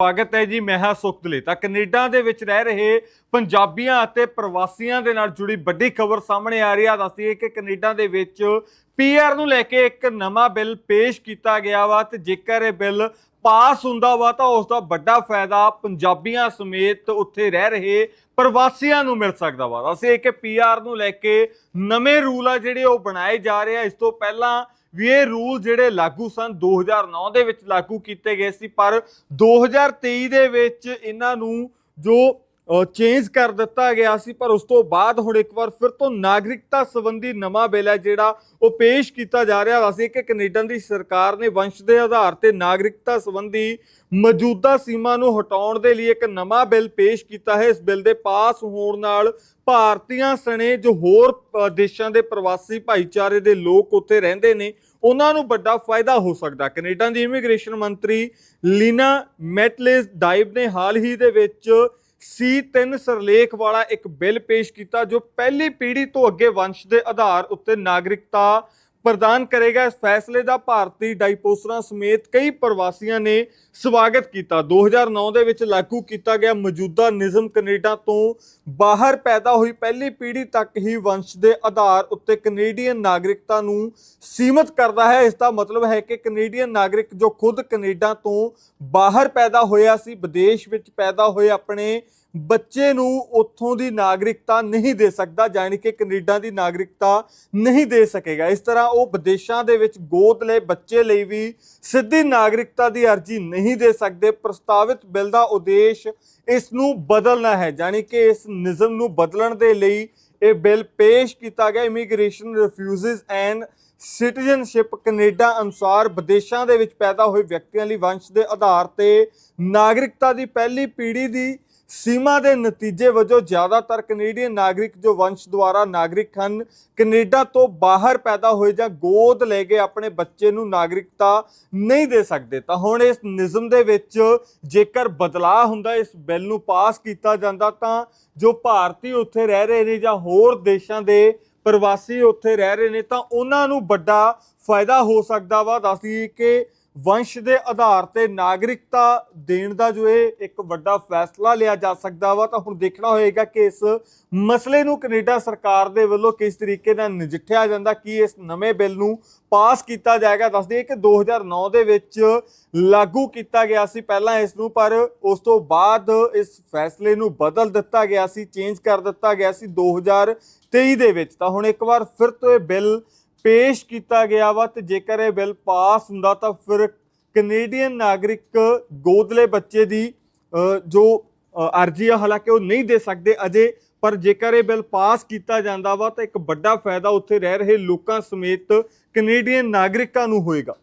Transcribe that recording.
ਸਵਾਗਤ ਹੈ ਜੀ ਮੈਂ ਹਾਂ ਸੁਖਦਲੇ ਤਾਂ ਕੈਨੇਡਾ ਦੇ ਵਿੱਚ ਰਹਿ ਰਹੇ ਪੰਜਾਬੀਆਂ ਅਤੇ ਪ੍ਰਵਾਸੀਆਂ ਦੇ ਨਾਲ ਜੁੜੀ ਵੱਡੀ ਖਬਰ ਸਾਹਮਣੇ ਆ ਰਹੀ ਆ ਦੱਸਦੀ ਹੈ ਕਿ ਕੈਨੇਡਾ ਦੇ ਵਿੱਚ ਪੀਆਰ ਨੂੰ ਲੈ ਕੇ ਇੱਕ ਨਵਾਂ ਬਿੱਲ ਪੇਸ਼ ਕੀਤਾ ਗਿਆ ਵਾ ਤੇ ਜੇਕਰ ਇਹ ਬਿੱਲ ਪਾਸ ਹੁੰਦਾ ਵਾ ਤਾਂ ਉਸ ਦਾ ਵੱਡਾ ਫਾਇਦਾ ਪੰਜਾਬੀਆਂ ਸਮੇਤ ਉੱਥੇ ਰਹਿ ਰਹੇ ਪ੍ਰਵਾਸੀਆਂ ਨੂੰ ਮਿਲ ਸਕਦਾ ਵਾ। ਅਸੀਂ ਕਿ ਪੀਆਰ ਨੂੰ ਲੈ ਕੇ ਨਵੇਂ ਰੂਲ ਆ ਜਿਹੜੇ ਉਹ ਬਣਾਏ ਜਾ ਰਹੇ ਆ। ਇਸ ਤੋਂ ਪਹਿਲਾਂ ਵੀ ਇਹ ਰੂਲ ਜਿਹੜੇ ਲਾਗੂ ਸਨ 2009 ਦੇ ਵਿੱਚ ਲਾਗੂ ਕੀਤੇ ਗਏ ਸੀ, ਪਰ 2023 ਦੇ ਵਿੱਚ ਇਹਨਾਂ ਨੂੰ ਜੋ ਚੇਂਜ ਕਰ ਦਿੱਤਾ ਗਿਆ ਸੀ, ਪਰ ਉਸ ਤੋਂ ਬਾਅਦ ਹੁਣ ਇੱਕ ਵਾਰ ਫਿਰ ਤੋਂ ਨਾਗਰਿਕਤਾ ਸੰਬੰਧੀ ਨਵਾਂ ਬਿੱਲ ਹੈ ਜਿਹੜਾ ਉਹ ਪੇਸ਼ ਕੀਤਾ ਜਾ ਰਿਹਾ ਸੀ ਕਿ ਕੈਨੇਡਾ ਦੀ ਸਰਕਾਰ ਨੇ ਵੰਸ਼ ਦੇ ਆਧਾਰ ਤੇ ਨਾਗਰਿਕਤਾ ਸੰਬੰਧੀ ਮੌਜੂਦਾ ਸੀਮਾ ਨੂੰ ਹਟਾਉਣ ਦੇ ਲਈ ਇੱਕ ਨਵਾਂ ਬਿੱਲ ਪੇਸ਼ ਕੀਤਾ ਹੈ। ਇਸ ਬਿੱਲ ਦੇ ਪਾਸ ਹੋਣ ਨਾਲ ਭਾਰਤੀਆਂ ਸਣੇ ਜੋ ਹੋਰ ਦੇਸ਼ਾਂ ਦੇ ਪ੍ਰਵਾਸੀ ਭਾਈਚਾਰੇ ਦੇ ਲੋਕ ਉੱਥੇ ਰਹਿੰਦੇ ਨੇ, ਉਹਨਾਂ ਨੂੰ ਵੱਡਾ ਫਾਇਦਾ ਹੋ ਸਕਦਾ। ਕੈਨੇਡਾ ਦੀ ਇਮੀਗ੍ਰੇਸ਼ਨ ਮੰਤਰੀ ਲੀਨਾ ਮੈਟਲੇਸ ਡਾਈਵ ਨੇ ਹਾਲ ਹੀ ਦੇ ਵਿੱਚ C3 ਸਰਲੇਖ ਵਾਲਾ ਇੱਕ ਬਿੱਲ ਪੇਸ਼ ਕੀਤਾ ਜੋ ਪਹਿਲੀ ਪੀੜ੍ਹੀ ਤੋਂ ਅੱਗੇ ਵੰਸ਼ ਦੇ ਆਧਾਰ ਉੱਤੇ ਨਾਗਰਿਕਤਾ ਪ੍ਰਦਾਨ ਕਰੇਗਾ। ਇਸ ਫੈਸਲੇ ਦਾ ਭਾਰਤੀ ਡਾਈਪੋਸਰਾ ਸਮੇਤ ਕਈ ਪ੍ਰਵਾਸੀਆਂ ਨੇ ਸਵਾਗਤ ਕੀਤਾ। 2009 ਦੇ ਵਿੱਚ ਲਾਗੂ ਕੀਤਾ ਗਿਆ ਮੌਜੂਦਾ ਨਿਯਮ ਕੈਨੇਡਾ ਤੋਂ ਬਾਹਰ ਪੈਦਾ ਹੋਈ ਪਹਿਲੀ ਪੀੜ੍ਹੀ ਤੱਕ ਹੀ ਵੰਸ਼ ਦੇ ਆਧਾਰ ਉੱਤੇ ਕੈਨੇਡੀਅਨ ਨਾਗਰਿਕਤਾ ਨੂੰ ਸੀਮਤ ਕਰਦਾ ਹੈ। ਇਸ ਦਾ ਮਤਲਬ ਹੈ ਕਿ ਕੈਨੇਡੀਅਨ ਨਾਗਰਿਕ ਜੋ ਖੁਦ ਕੈਨੇਡਾ ਤੋਂ ਬਾਹਰ ਪੈਦਾ ਹੋਇਆ ਸੀ, ਵਿਦੇਸ਼ ਵਿੱਚ ਪੈਦਾ ਹੋਏ ਆਪਣੇ ਬੱਚੇ ਨੂੰ ਉੱਥੋਂ ਦੀ ਨਾਗਰਿਕਤਾ ਨਹੀਂ ਦੇ ਸਕਦਾ ਯਾਨੀ ਕਿ ਕੈਨੇਡਾ ਦੀ ਨਾਗਰਿਕਤਾ ਨਹੀਂ ਦੇ ਸਕੇਗਾ। ਇਸ ਤਰ੍ਹਾਂ ਉਹ ਵਿਦੇਸ਼ਾਂ ਦੇ ਵਿੱਚ ਗੋਦ ਲਏ ਬੱਚੇ ਲਈ ਵੀ ਸਿੱਧੀ ਨਾਗਰਿਕਤਾ ਦੀ ਅਰਜ਼ੀ ਨਹੀਂ ਦੇ ਸਕਦੇ। ਪ੍ਰਸਤਾਵਿਤ ਬਿੱਲ ਦਾ ਉਦੇਸ਼ ਇਸ ਨੂੰ ਬਦਲਣਾ ਹੈ ਯਾਨੀ ਕਿ ਇਸ ਨਿਯਮ ਨੂੰ ਬਦਲਣ ਦੇ ਲਈ ਇਹ ਬਿੱਲ ਪੇਸ਼ ਕੀਤਾ ਗਿਆ। Immigration refugees and citizenship Canada ਅਨੁਸਾਰ ਵਿਦੇਸ਼ਾਂ ਦੇ ਵਿੱਚ ਪੈਦਾ ਹੋਏ ਵਿਅਕਤੀਆਂ ਲਈ ਵੰਸ਼ ਦੇ ਆਧਾਰ ਤੇ ਨਾਗਰਿਕਤਾ ਦੀ ਪਹਿਲੀ ਪੀੜ੍ਹੀ ਦੀ ਸੀਮਾ ਦੇ ਨਤੀਜੇ ਵਜੋਂ ਜ਼ਿਆਦਾਤਰ ਕੈਨੇਡੀਅਨ ਨਾਗਰਿਕ ਜੋ ਵੰਸ਼ ਦੁਆਰਾ ਨਾਗਰਿਕ ਹਨ, ਕੈਨੇਡਾ ਤੋਂ ਬਾਹਰ ਪੈਦਾ ਹੋਏ ਜਾਂ ਗੋਦ ਲੈ ਕੇ ਆਪਣੇ ਬੱਚੇ ਨੂੰ ਨਾਗਰਿਕਤਾ ਨਹੀਂ ਦੇ ਸਕਦੇ, ਤਾਂ ਹੁਣ ਇਸ ਨਿਯਮ ਦੇ ਵਿੱਚ ਜੇਕਰ ਬਦਲਾਅ ਹੁੰਦਾ, ਇਸ ਬਿੱਲ ਨੂੰ ਪਾਸ ਕੀਤਾ ਜਾਂਦਾ, ਤਾਂ ਜੋ ਭਾਰਤੀ ਉੱਥੇ ਰਹਿ ਰਹੇ ਨੇ ਜਾਂ ਹੋਰ ਦੇਸ਼ਾਂ ਦੇ ਪ੍ਰਵਾਸੀ ਉੱਥੇ ਰਹਿ ਰਹੇ ਨੇ, ਤਾਂ ਉਹਨਾਂ ਨੂੰ ਵੱਡਾ ਫਾਇਦਾ ਹੋ ਸਕਦਾ ਵਾ। ਦੱਸਦੀ ਕਿ ਵੰਸ਼ ਦੇ ਆਧਾਰ ਤੇ ਨਾਗਰਿਕਤਾ ਦੇਣ ਦਾ ਜੋ ਇਹ ਇੱਕ ਵੱਡਾ ਫੈਸਲਾ ਲਿਆ ਜਾ ਸਕਦਾ ਵਾ, ਤਾਂ ਹੁਣ ਦੇਖਣਾ ਹੋਏਗਾ ਕਿ ਇਸ ਮਸਲੇ ਨੂੰ ਕੈਨੇਡਾ ਸਰਕਾਰ ਦੇ ਵੱਲੋਂ ਕਿਸ ਤਰੀਕੇ ਨਾਲ ਨਜਿੱਠਿਆ ਜਾਂਦਾ, ਕੀ ਇਸ ਨਵੇਂ ਬਿੱਲ ਨੂੰ ਪਾਸ ਕੀਤਾ ਜਾਏਗਾ। ਦੱਸ ਦਈਏ ਕਿ 2009 ਦੇ ਵਿੱਚ ਲਾਗੂ ਕੀਤਾ ਗਿਆ ਸੀ ਪਹਿਲਾਂ ਇਸ ਨੂੰ, ਪਰ ਉਸ ਤੋਂ ਬਾਅਦ ਇਸ ਫੈਸਲੇ ਨੂੰ ਬਦਲ ਦਿੱਤਾ ਗਿਆ ਸੀ, ਚੇਂਜ ਕਰ ਦਿੱਤਾ ਗਿਆ ਸੀ 2023 ਦੇ ਵਿੱਚ। ਤਾਂ ਹੁਣ ਇੱਕ ਵਾਰ ਫਿਰ ਤੋਂ ਇਹ ਬਿੱਲ ਪੇਸ਼ ਕੀਤਾ ਗਿਆ ਵਾ ਤੇ ਜੇਕਰ ਇਹ ਬਿੱਲ ਪਾਸ ਹੁੰਦਾ ਤਾਂ ਫਿਰ ਕੈਨੇਡੀਅਨ ਨਾਗਰਿਕ ਗੋਦਲੇ ਬੱਚੇ ਦੀ ਜੋ ਅਰਜ਼ੀ ਆ, ਹਾਲਾਂਕਿ ਉਹ ਨਹੀਂ ਦੇ ਸਕਦੇ ਅਜੇ, ਪਰ ਜੇਕਰ ਇਹ ਬਿੱਲ ਪਾਸ ਕੀਤਾ ਜਾਂਦਾ ਵਾ ਤਾਂ ਇੱਕ ਵੱਡਾ ਫਾਇਦਾ ਉੱਥੇ ਰਹਿ ਰਹੇ ਲੋਕਾਂ ਸਮੇਤ ਕੈਨੇਡੀਅਨ ਨਾਗਰਿਕਾਂ ਨੂੰ ਹੋਏਗਾ।